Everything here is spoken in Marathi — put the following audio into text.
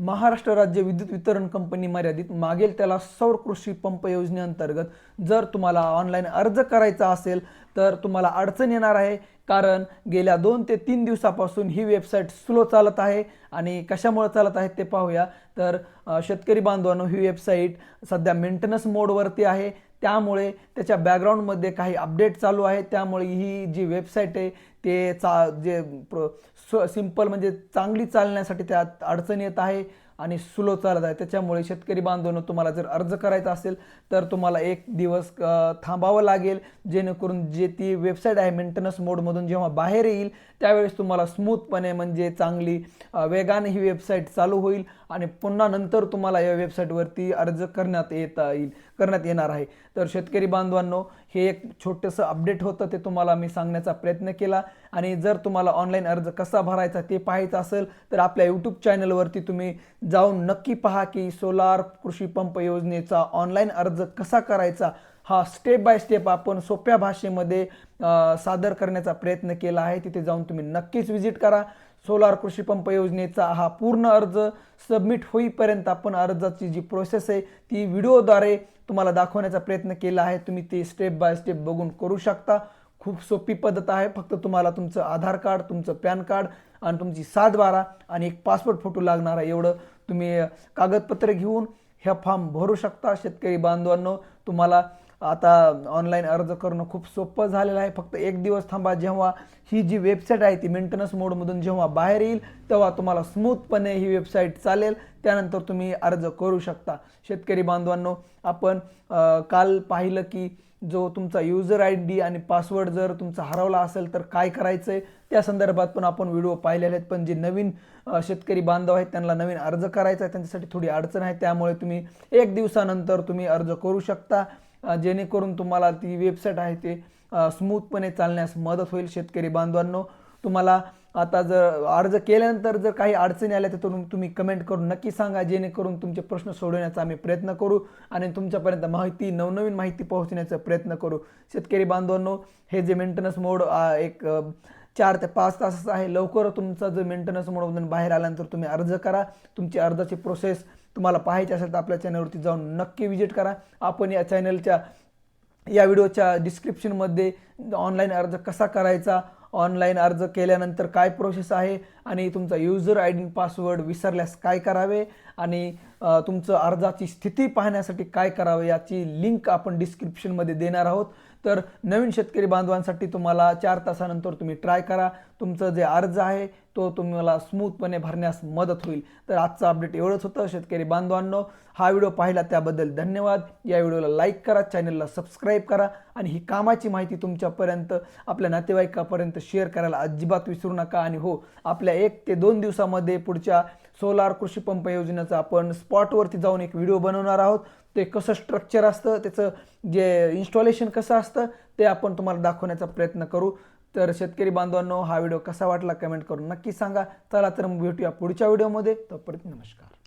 महाराष्ट्र राज्य विद्युत वितरण कंपनी मर्यादित मागेल त्याला सौर कृषी पंप योजनेअंतर्गत जर तुम्हाला ऑनलाईन अर्ज करायचा असेल तर तुम्हाला अडचण येणार आहे कारण गेल्या दोन ते तीन दिवसापासून ही वेबसाईट स्लो चालत आहे आणि कशामुळे चालत आहे ते पाहूया. तर शेतकरी बांधवांनो ही वेबसाईट सध्या मेंटेनन्स मोडवरती आहे. त्यामुळे त्याच्या बॅकग्राऊंडमध्ये काही अपडेट चालू आहे. त्यामुळे ही जी वेबसाईट आहे ते चा जे प्र सिंपल म्हणजे चांगली चालण्यासाठी त्यात अडचण येत आहे. आणि स्लो चालत आहे. त्याच्यामुळे शेतकरी बांधवांनो तुम्हाला जर अर्ज करायचा असेल तर तुम्हाला एक दिवस थांबावं लागेल. जेणेकरून जे ती वेबसाईट आहे मेंटेनन्स मोडमधून जेव्हा बाहेर येईल त्यावेळेस तुम्हाला स्मूथपणे म्हणजे चांगली वेगाने ही वेबसाईट चालू होईल आणि पुन्हा नंतर तुम्हाला या वेबसाईटवरती अर्ज करण्यात येता येईल करण्यात येणार आहे. तर शेतकरी बांधवांनो हे एक छोटंसं अपडेट होतं ते तुम्हाला मी सांगण्याचा प्रयत्न केला. आणि जर तुम्हाला ऑनलाईन अर्ज कसा भरायचा ते पाहायचं असेल तर आपल्या यूट्यूब चॅनलवरती तुम्ही जाऊन नक्की पहा की सोलार कृषी पंप योजनेचा ऑनलाईन अर्ज कसा करायचा. हा स्टेप बाय स्टेप आपण सोप्या भाषेमध्ये सादर करण्याचा प्रयत्न केला आहे. तिथे जाऊन तुम्ही नक्कीच व्हिजिट करा. सोलार कृषी पंप योजनेचा हा पूर्ण अर्ज सबमिट होईपर्यंत आपण अर्जाची जी प्रोसेस आहे ती व्हिडिओद्वारे तुम्हाला दाखवण्याचा प्रयत्न केला आहे. तुम्ही ते स्टेप बाय स्टेप बघून करू शकता. खूप सोपी पद्धत आहे. फक्त तुम्हाला तुमचं आधार कार्ड तुमचं पॅन कार्ड आणि तुमची सात बारा आणि एक पासपोर्ट फोटो लागणार आहे. एवढं तुम्ही कागदपत्र घेऊन ह्या फॉर्म भरू शकता. शेतकरी बांधवांनो तुम्हाला आता ऑनलाईन अर्ज करणं खूप सोपं झालेलं आहे. फक्त एक दिवस थांबा जेव्हा ही जी वेबसाईट आहे ती मेंटेनन्स मोडमधून जेव्हा बाहेर येईल तेव्हा तुम्हाला स्मूथपणे ही वेबसाईट चालेल. त्यानंतर तुम्ही अर्ज करू शकता. शेतकरी बांधवांनो आपण काल पाहिलं की जो तुमचा युजर आय डी आणि पासवर्ड जर तुमचा हरवला असेल तर काय करायचं आहे त्या संदर्भात पण आपण व्हिडिओ पाहिलेले आहेत. पण जे नवीन शेतकरी बांधव आहेत त्यांना नवीन अर्ज करायचा आहे त्यांच्यासाठी थोडी अडचण आहे. त्यामुळे तुम्ही एक दिवसानंतर तुम्ही अर्ज करू शकता. जेणेकरून तुम्हाला ती वेबसाईट आहे ते स्मूथपणे चालण्यास मदत होईल शेतकरी बांधवांनो. तुम्हाला आता जर अर्ज केल्यानंतर जर काही अडचणी आल्या तर तुम्ही कमेंट करून नक्की सांगा जेणेकरून तुमचे प्रश्न सोडवण्याचा आम्ही प्रयत्न करू आणि तुमच्यापर्यंत माहिती नवनवीन माहिती पोहोचण्याचा प्रयत्न करू. शेतकरी बांधवांनो हे जे मेंटेनन्स मोड एक चार ते पाच तासाचा आहे. लवकर तुमचा जो मेंटेनन्स मोडमधून बाहेर आल्यानंतर तुम्ही अर्ज करा. तुमची अर्जाची प्रोसेस तुम्हाला पाहायचे असेल तर आपल्या चॅनलवरती जाऊन नक्की विजिट करा. आपण या चॅनलच्या या व्हिडिओच्या डिस्क्रिप्शनमध्ये ऑनलाईन अर्ज कसा करायचा ऑनलाईन अर्ज केल्यानंतर काय प्रोसेस आहे आणि तुमचा युजर आय डी पासवर्ड विसरल्यास काय करावे आणि तुमचं अर्जाची स्थिती पाहण्यासाठी काय करावे याची लिंक आपण डिस्क्रिप्शनमध्ये देणार आहोत. तर नवीन शेतकरी बांधवांसाठी तुम्हाला चार तासानंतर तुम्ही ट्राय करा. तुमचं जे अर्ज आहे तो तुम्हाला स्मूथपणे भरण्यास मदत होईल. तर आजचं अपडेट एवढंच होतं. शेतकरी बांधवांनो हा व्हिडिओ पाहिला त्याबद्दल धन्यवाद. या व्हिडिओला लाईक करा चॅनलला सबस्क्राईब करा आणि ही कामाची माहिती तुमच्यापर्यंत आपल्या नातेवाईकापर्यंत शेअर करायला अजिबात विसरू नका. आणि हो आपल्या एक ते दोन दिवसामध्ये पुढच्या सोलार कृषी पंप योजनेचा आपण स्पॉटवरती जाऊन एक व्हिडिओ बनवणार आहोत. ते कसं स्ट्रक्चर असतं त्याचं जे इन्स्टॉलेशन कसं असतं ते आपण तुम्हाला दाखवण्याचा प्रयत्न करू. तर शेतकरी बांधवांनो हा व्हिडिओ कसा वाटला कमेंट करून नक्की सांगा. चला तर मग भेटूया पुढच्या व्हिडिओमध्ये तोपर्यंत नमस्कार.